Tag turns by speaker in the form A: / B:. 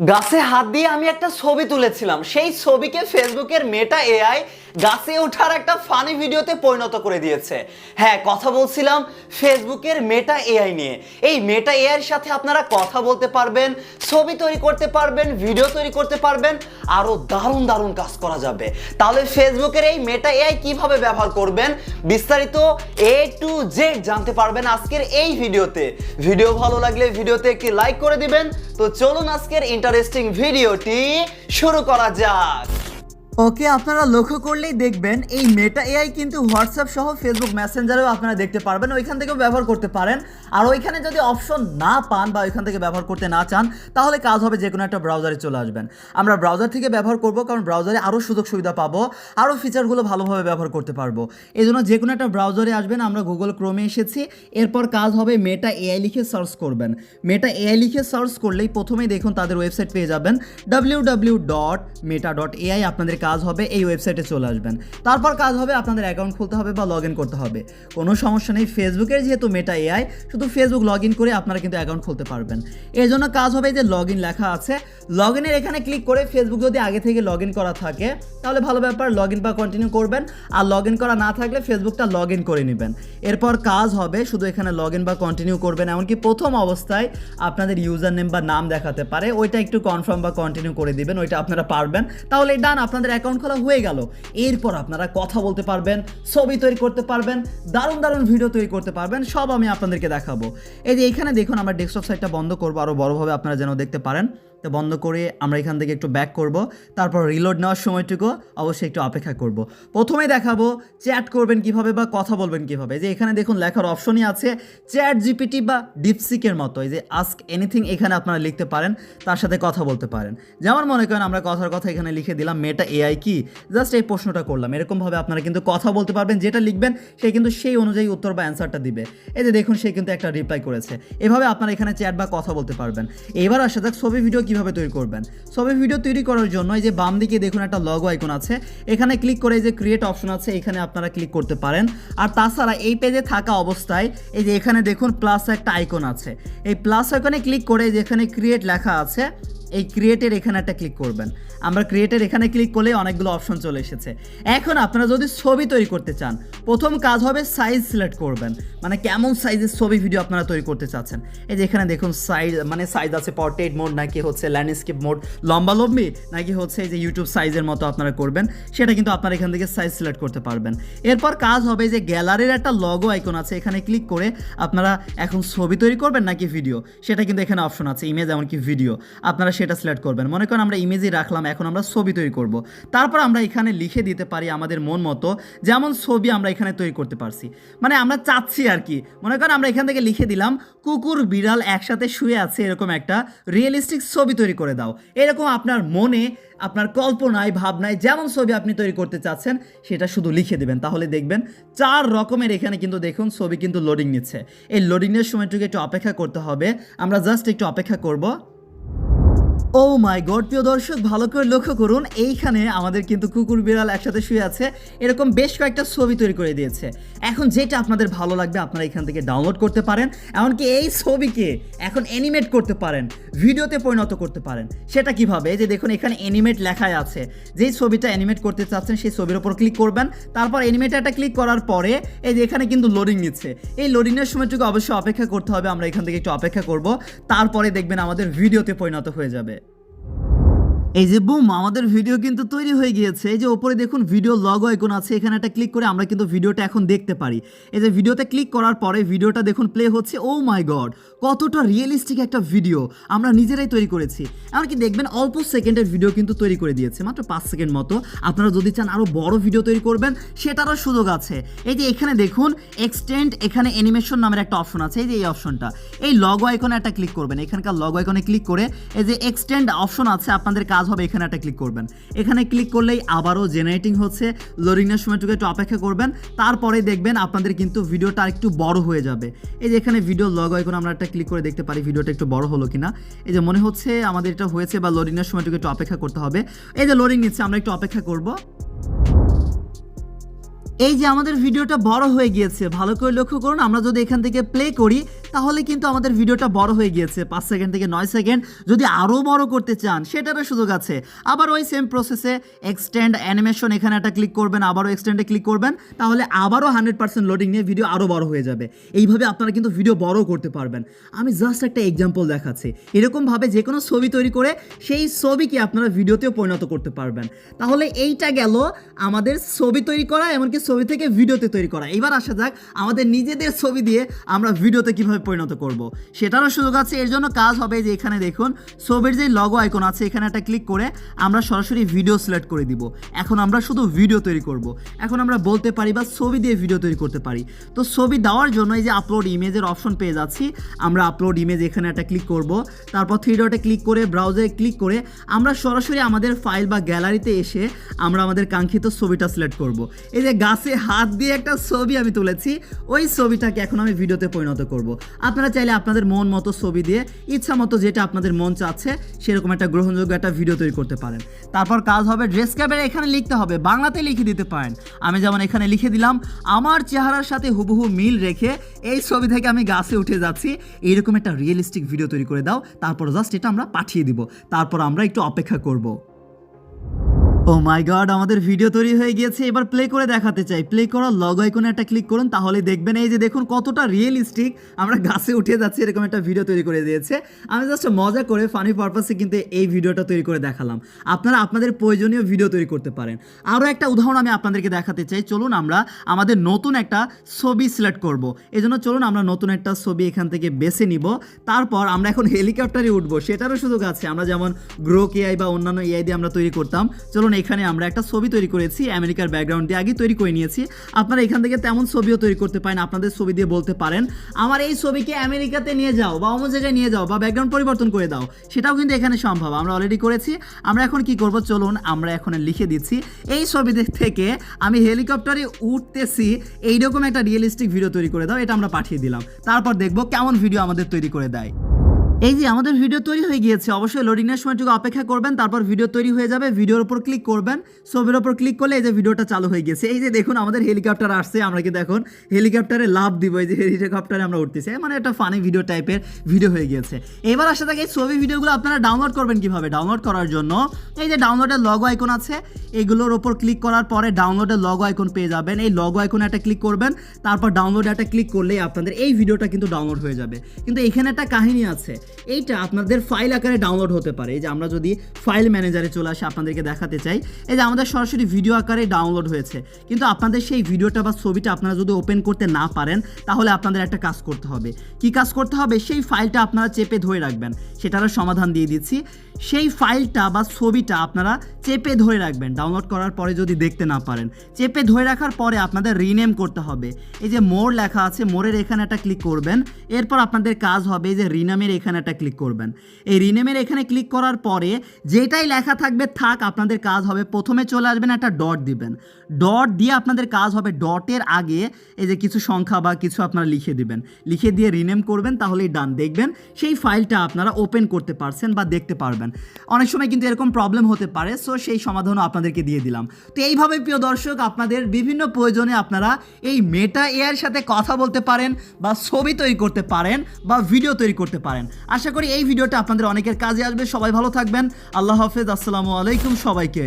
A: গাছে হাত দিয়ে আমি একটা ছবি তুলেছিলাম। সেই ছবিকে ফেসবুকের মেটা এআই গাছে ওঠার একটা ফানি ভিডিওতে পরিণত করে দিয়েছে। হ্যাঁ কথা বলছিলাম ফেসবুকের মেটা এআই নিয়ে। এই মেটা এআইয়ের সাথে আপনারা কথা বলতে পারবেন, ছবি তৈরি করতে পারবেন ভিডিও তৈরি করতে পারবেন আরও দারুণ দারুণ কাজ করা যাবে। তাহলে ফেসবুকের এই মেটা এআই কীভাবে ব্যবহার করবেন? বিস্তারিত এ টু জেড জানতে পারবেন আজকের এই ভিডিওতে। ভিডিও ভালো লাগলে ভিডিওতে একটি লাইক করে দিবেন। তো চলুন আজকের ইন্টারেস্টিং ভিডিওটি শুরু করা যাক। ওকে, আপনারা লক্ষ্য করলেই দেখবেন এই মেটা এআই কিন্তু হোয়াটসঅ্যাপ সহ ফেসবুক মেসেঞ্জারেও আপনারা দেখতে পারবেন। ওইখান থেকেও ব্যবহার করতে পারেন। আর ওইখানে যদি অপশন না পান বা ওইখান থেকে ব্যবহার করতে না চান, তাহলে কাজ হবে যে কোনো একটা ব্রাউজারে চলে আসবেন। আমরা ব্রাউজার থেকে ব্যবহার করব, কারণ ব্রাউজারে আরও সুযোগ সুবিধা পাবো আরও ফিচারগুলো ভালোভাবে ব্যবহার করতে পারব। এই জন্য যে কোনো একটা ব্রাউজারে আসবেন, আমরা গুগল ক্রোমে এসেছি। এরপর কাজ হবে মেটা এআই লিখে সার্চ করবেন। মেটা এআই লিখে সার্চ করলেই প্রথমেই দেখুন তাদের ওয়েবসাইট পেয়ে যাবেন। W W dot Meta dot AI আপনাদের কাজ হবে, এই ওয়েবসাইটে চলে আসবেন। তারপর কাজ হবে আপনাদের অ্যাকাউন্ট খুলতে হবে বা লগ করতে হবে। কোনো সমস্যা নেই ফেসবুকের যেহেতু মেটা এআই শুধু ফেসবুক লগ করে আপনারা কিন্তু অ্যাকাউন্ট খুলতে পারবেন। এর জন্য কাজ হবে যে লগ লেখা আছে। লগ এখানে ক্লিক করে ফেসবুক যদি আগে থেকে লগ করা থাকে, তাহলে ভালো ব্যাপার লগ বা কন্টিনিউ করবেন। আর লগ করা না থাকলে ফেসবুকটা লগ করে নেবেন। এরপর কাজ হবে, শুধু এখানে লগ বা কন্টিনিউ করবেন। এমনকি প্রথম অবস্থায় আপনাদের ইউজার নেম বা নাম দেখাতে পারে। ওইটা একটু কনফার্ম বা কন্টিনিউ করে দিবেন, ওইটা আপনারা পারবেন। তাহলে ডান আপনাদের অ্যাকাউন্ট খোলা হয়ে গেল। এরপর আপনারা কথা বলতে পারবেন, ছবি তৈরি করতে পারবেন, দারুণ দারুণ ভিডিও তৈরি করতে পারবেন, সব আমি আপনাদেরকে দেখাবো। এই যে এখানে দেখুন, আমার ডেস্কটপ সাইটটা বন্ধ করব আরও বড়োভাবে আপনারা যেন দেখতে পারেন। তো বন্ধ করে আমরা এখান থেকে একটু ব্যাক করব। তারপর রিলোড নেওয়ার সময়টুকু অবশ্যই একটু অপেক্ষা করব। প্রথমে দেখাবো চ্যাট করবেন কীভাবে বা কথা বলবেন কীভাবে। যে এখানে দেখুন লেখার অপশনই আছে চ্যাট জিপিটি বা ডিপসিকের মতো। এই যে আস্ক এনিথিং এখানে আপনারা লিখতে পারেন, তার সাথে কথা বলতে পারেন। যেমন মনে করেন আমরা কথার কথা এখানে লিখে দিলাম মেটা এআই কি? জাস্ট এই প্রশ্নটা করলাম। এরকমভাবে আপনারা কিন্তু কথা বলতে পারবেন, যেটা লিখবেন সে কিন্তু সেই অনুযায়ী উত্তর বা অ্যান্সারটা দিবে। এই যে দেখুন সে কিন্তু একটা রিপ্লাই করেছে। এভাবে আপনারা এখানে চ্যাট বা কথা বলতে পারবেন। এবার আসা যাক ছবি ভিডিও কীভাবে তৈরি করবেন? সবে ভিডিও তৈরি করার জন্য এই যে বাম দিকে দেখুন একটা লগ আইকন আছে। এখানে ক্লিক করে এই যে ক্রিয়েট অপশন আছে, এখানে আপনারা ক্লিক করতে পারেন। আর তাছাড়া এই পেজে থাকা অবস্থায় এই যে এখানে দেখুন প্লাস একটা আইকন আছে। এই প্লাস আইকনে ক্লিক করে যেখানে ক্রিয়েট লেখা আছে। এই ক্রিয়েটের এখানে একটা ক্লিক করবেন। আমরা ক্রিয়েটের এখানে ক্লিক করলে অনেকগুলো অপশন চলে এসেছে। এখন আপনারা যদি ছবি তৈরি করতে চান, প্রথম কাজ হবে সাইজ সিলেক্ট করবেন। মানে কেমন সাইজের ছবি ভিডিও আপনারা তৈরি করতে চাচ্ছেন। এই যে এখানে দেখুন সাইজ মানে সাইজ আছে পর্ট্রেট মোড নাকি হচ্ছে ল্যান্ডস্কেপ মোড লম্বা লম্বি, নাকি হচ্ছে এই যে ইউটিউব সাইজের মতো আপনারা করবেন। সেটা কিন্তু আপনারা এখান থেকে সাইজ সিলেক্ট করতে পারবেন। এরপর কাজ হবে যে গ্যালারির একটা লগো আইকন আছে, এখানে ক্লিক করে আপনারা এখন ছবি তৈরি করবেন নাকি ভিডিও সেটা কিন্তু এখানে অপশন আছে ইমেজ এমনকি ভিডিও আপনারা সিলেক্ট করবেন। মনে করেন আমরা ইমেজই রাখলাম, এখন আমরা ছবি তৈরি করব। তারপর আমরা এখানে লিখে দিতে পারি আমাদের মন মতো, যেমন ছবি আমরা এখানে তৈরি করতে পারছি। মানে আমরা চাচ্ছি আর কি। মনে করেন আমরা এখান থেকে লিখে দিলাম, কুকুর, বিড়াল একসাথে শুয়ে আছে, এরকম একটা রিয়েলিস্টিক ছবি তৈরি করে দাও। এরকম আপনার মনে, আপনার কল্পনায়, ভাবনায় যেমন ছবি আপনি তৈরি করতে চাচ্ছেন, সেটা শুধু লিখে দেবেন। তাহলে দেখবেন চার রকমের এখানে কিন্তু দেখুন ছবি কিন্তু লোডিং নিচ্ছে। এই লোডিংয়ের সময়টুকু একটু অপেক্ষা করতে হবে। আমরা জাস্ট একটু অপেক্ষা করব। ও মাই গড প্রিয় দর্শক, ভালো করে লক্ষ্য করুন, এইখানে আমাদের কিন্তু কুকুর বিড়াল একসাথে শুয়ে আছে। এরকম বেশ কয়েকটা ছবি তৈরি করে দিয়েছে। এখন যেটা আপনাদের ভালো লাগবে, আপনারা এখান থেকে ডাউনলোড করতে পারেন। এমনকি এই ছবিকে এখন অ্যানিমেট করতে পারেন, ভিডিওতে পরিণত করতে পারেন। সেটা কীভাবে? যে দেখুন, এখানে অ্যানিমেট লেখাই আছে। যেই ছবিটা অ্যানিমেট করতে চাচ্ছেন, সেই ছবির ওপর ক্লিক করবেন। তারপর অ্যানিমেটারটা ক্লিক করার পরে, এই যে এখানে কিন্তু লোডিং নিচ্ছে। এই লোডিংয়ের সময়টুকু অবশ্যই অপেক্ষা করতে হবে, আমরা এখান থেকে একটু অপেক্ষা করব। তারপরে দেখবেন আমাদের ভিডিওতে পরিণত হয়ে যাবে। এই যে বুম আমাদের ভিডিও কিন্তু তৈরি হয়ে গিয়েছে। এই যে ওপরে দেখুন ভিডিও লগ আইকন আছে, এখানে একটা ক্লিক করে আমরা কিন্তু ভিডিওটা এখন দেখতে পারি। এই যে ভিডিওতে ক্লিক করার পরে ভিডিওটা দেখুন প্লে হচ্ছে ও মাই গড কতটা রিয়েলিস্টিক একটা ভিডিও আমরা নিজেরাই তৈরি করেছি। এমনকি দেখবেন, অল্প সেকেন্ডের ভিডিও কিন্তু তৈরি করে দিয়েছে, মাত্র পাঁচ সেকেন্ড মতো। আপনারা যদি চান আরও বড় ভিডিও তৈরি করবেন, সেটারও সুযোগ আছে। এই যে এখানে দেখুন এক্সটেন্ড এখানে অ্যানিমেশন নামের একটা অপশন আছে। এই যে এই অপশনটা এই লগ আইকনে একটা ক্লিক করবেন। এখানকার লগ আইকনে ক্লিক করে এই যে এক্সটেন্ড অপশন আছে, আপনাদের কাজ হবে, এখানে একটা ক্লিক করবেন। এখানে ক্লিক করলেই আবারও জেনারেটিং হচ্ছে। লোডিংয়ের সময়টুকু একটু অপেক্ষা করবেন, তারপরে দেখবেন আপনাদের কিন্তু ভিডিওটা একটু বড় হয়ে যাবে। এই যে এখানে ভিডিও লগ আইকন আমরা একটা ক্লিক করে দেখতে পারি, ভিডিওটা একটু বড় হলো কিনা। এই যে মনে হচ্ছে আমাদের এটা হয়েছে বা লোডিংয়ের সময়টুকু একটু অপেক্ষা করতে হবে। এই যে লোডিং নিচ্ছে, আমরা একটু অপেক্ষা করব। এই যে আমাদের ভিডিওটা বড় হয়ে গিয়েছে, ভালো করে লক্ষ্য করুন, আমরা যদি এখান থেকে প্লে করি
B: তাহলে কিন্তু আমাদের ভিডিওটা বড় হয়ে গিয়েছে, পাঁচ সেকেন্ড থেকে নয় সেকেন্ড। যদি আরও বড় করতে চান, সেটারও সুযোগ আছে। আবার ওই সেম প্রসেসে এক্সটেন্ড অ্যানিমেশন এখানে একটা ক্লিক করবেন, আবারও এক্সটেন্ডে ক্লিক করবেন, তাহলে আবারও হান্ড্রেড পার্সেন্ট লোডিং নিয়ে ভিডিও আরও বড় হয়ে যাবে। এইভাবে আপনারা কিন্তু ভিডিও বড় করতে পারবেন। আমি জাস্ট একটা এক্সাম্পল দেখাচ্ছি। এরকমভাবে যে কোনো ছবি তৈরি করে, সেই ছবিকে আপনারা ভিডিওতেও পরিণত করতে পারবেন। তাহলে এইটা গেল আমাদের ছবি তৈরি করা, এমনকি ছবি থেকে ভিডিওতে তৈরি করা। এবার আসা যাক আমাদের নিজেদের ছবি দিয়ে আমরা ভিডিওতে কীভাবে পরিণত করব। সেটারও সুযোগ আছে, এর জন্য কাজ হবে যে এখানে দেখুন, ছবির যে লগো আইকন আছে, এখানে একটা ক্লিক করে আমরা সরাসরি ভিডিও সিলেক্ট করে দিব। এখন আমরা শুধু ভিডিও তৈরি করব। এখন আমরা বলতে পারি বা ছবি দিয়ে ভিডিও তৈরি করতে পারি। তো ছবি দেওয়ার জন্য এই যে আপলোড ইমেজের অপশন পেয়ে যাচ্ছি, আমরা আপলোড ইমেজ এখানে একটা ক্লিক করব। তারপর থ্রি ডটে ক্লিক করে ব্রাউজারে ক্লিক করে আমরা সরাসরি আমাদের ফাইল বা গ্যালারিতে এসে আমরা আমাদের কাঙ্ক্ষিত ছবিটা সিলেক্ট করব। এই যে গাছে হাত দিয়ে একটা ছবি আমি তুলেছি, ওই ছবিটাকে এখন আমি ভিডিওতে পরিণত করব। আপনারা চাইলে আপনাদের মন মতো ছবি দিয়ে, ইচ্ছা মতো যেটা আপনাদের মন চাচ্ছে, সেরকম একটা গ্রহণযোগ্য একটা ভিডিও তৈরি করতে পারেন। তারপর কাজ হবে ড্রেস ক্যাবের এখানে লিখতে হবে, বাংলাতে লিখে দিতে পারেন। আমি যেমন এখানে লিখে দিলাম, আমার চেহারার সাথে হুবহু মিল রেখে এই ছবি থেকে আমি গাছে উঠে যাচ্ছি। এইরকম একটা রিয়েলিস্টিক ভিডিও তৈরি করে দাও, তারপর জাস্ট এটা আমরা পাঠিয়ে দিব। তারপর আমরা একটু অপেক্ষা করব। ও মাই গড আমাদের ভিডিও তৈরি হয়ে গিয়েছে। এবার প্লে করে দেখাতে চাই। প্লে করার লগ আইকনে একটা ক্লিক করুন, তাহলে দেখবেন এই যে দেখুন কতটা রিয়েলিস্টিক আমরা গাছে উঠে যাচ্ছি, এরকম একটা ভিডিও তৈরি করে দিয়েছে। আমি জাস্ট মজা করে ফানি পারপাসে কিন্তু এই ভিডিওটা তৈরি করে দেখালাম। আপনারা আপনাদের প্রয়োজনীয় ভিডিও তৈরি করতে পারেন। আরও একটা উদাহরণ আমি আপনাদেরকে দেখাতে চাই। চলুন আমরা আমাদের নতুন একটা ছবি সিলেক্ট করব। এজন্য চলুন আমরা নতুন একটা ছবি এখান থেকে বেছে নিব। তারপর আমরা এখন হেলিকপ্টারে উঠবো। সেটারও সুযোগ আছে। আমরা যেমন গ্রোক এআই বা অন্যান্য এআই দিয়ে আমরা তৈরি করতাম। চলুন এখানে আমরা একটা ছবি তৈরি করেছি, আমেরিকার ব্যাকগ্রাউন্ড দিয়ে আগে তৈরি করে নিয়েছি। আপনারা এখান থেকে তেমন ছবিও তৈরি করতে পারেন, আপনাদের ছবি দিয়ে বলতে পারেন। আমার এই ছবিকে আমেরিকাতে নিয়ে যাও বা অন্য জায়গায় নিয়ে যাও বা ব্যাকগ্রাউন্ড পরিবর্তন করে দাও, সেটাও কিন্তু এখানে সম্ভব। আমরা অলরেডি করেছি। আমরা এখন কি করব? চলুন, আমরা এখন লিখে দিচ্ছি। এই ছবি থেকে আমি হেলিকপ্টারে উঠতেছি, এইরকম একটা রিয়েলিস্টিক ভিডিও তৈরি করে দাও, এটা আমরা পাঠিয়ে দিলাম। তারপর দেখব কেমন ভিডিও আমাদের তৈরি করে দেয়। এই যে আমাদের ভিডিও তৈরি হয়ে গিয়েছে, অবশ্যই লোডিংয়ের সময়টুকু অপেক্ষা করবেন, তারপর ভিডিও তৈরি হয়ে যাবে ভিডিওর উপর ক্লিক করবেন, ছবির উপর ক্লিক করলে এই যে ভিডিওটা চালু হয়ে গেছে এই যে দেখুন, আমাদের হেলিকপ্টার আসছে, আমরা কি দেখুন হেলিকপ্টারে লাভ দিব, এই যে হেলিকপ্টারে আমরা উঠতেছি। মানে একটা ফানি ভিডিও টাইপের ভিডিও হয়ে গিয়েছে। এবার আসা থাকে এই ছবি ভিডিওগুলো আপনারা ডাউনলোড করবেন কীভাবে? ডাউনলোড করার জন্য এই যে ডাউনলোডের লগো আইকন আছে, এগুলোর ওপর ক্লিক করার পরে ডাউনলোডের লগো আইকন পেয়ে যাবেন। এই লগো আইকনে একটা ক্লিক করবেন, তারপর ডাউনলোড একটা ক্লিক করলেই আপনাদের এই ভিডিওটা কিন্তু ডাউনলোড হয়ে যাবে। কিন্তু এখানে একটা কাহিনী আছে এইটা আপনাদের ফাইল আকারে ডাউনলোড হতে পারে। এই যে আমরা যদি ফাইল ম্যানেজারে চলে আসি, আপনাদেরকে দেখাতে চাই। এই যে আমাদের সরাসরি ভিডিও আকারে ডাউনলোড হয়েছে। কিন্তু আপনাদের সেই ভিডিওটা বা ছবিটা আপনারা যদি ওপেন করতে না পারেন, তাহলে আপনাদের একটা কাজ করতে হবে। কি কাজ করতে হবে? সেই ফাইলটা আপনারা চেপে ধরে রাখবেন। সেটারও সমাধান দিয়ে দিচ্ছি। সেই ফাইলটা বা ছবিটা আপনারা চেপে ধরে রাখবেন। ডাউনলোড করার পরে যদি দেখতে না পারেন, চেপে ধরে রাখার পরে আপনাদের রিনেম করতে হবে। এই যে মোর লেখা আছে মোরের এখানে একটা ক্লিক করবেন। এরপর আপনাদের কাজ হবে এই যে রিনামের এখানে একটা ক্লিক করবেন। এই রিনেমের এখানে ক্লিক করার পরে যেটাই লেখা থাকবে, থাক, আপনাদের কাজ হবে। প্রথমে চলে আসবেন, একটা ডট দিবেন। ডট দিয়ে আপনাদের কাজ হবে। ডটের আগে এই যে কিছু সংখ্যা বা কিছু আপনারা লিখে দিবেন। লিখে দিয়ে রিনেম করবেন, তাহলেই ডান দেখবেন সেই ফাইলটা আপনারা ওপেন করতে পারছেন বা দেখতে পারবেন। অনেক সময় কিন্তু এরকম প্রবলেম হতে পারে সো সেই সমাধানও আপনাদেরকে দিয়ে দিলাম। তো এইভাবে, প্রিয় দর্শক, আপনাদের বিভিন্ন প্রয়োজনে আপনারা এই মেটা এআর সাথে কথা বলতে পারেন বা ছবি তৈরি করতে পারেন বা ভিডিও তৈরি করতে পারেন। আশা করি এই ভিডিওটা আপনাদের অনেকের কাজে আসবে। সবাই ভালো থাকবেন। আল্লাহ হাফেজ। আসসালামু আলাইকুম সবাইকে।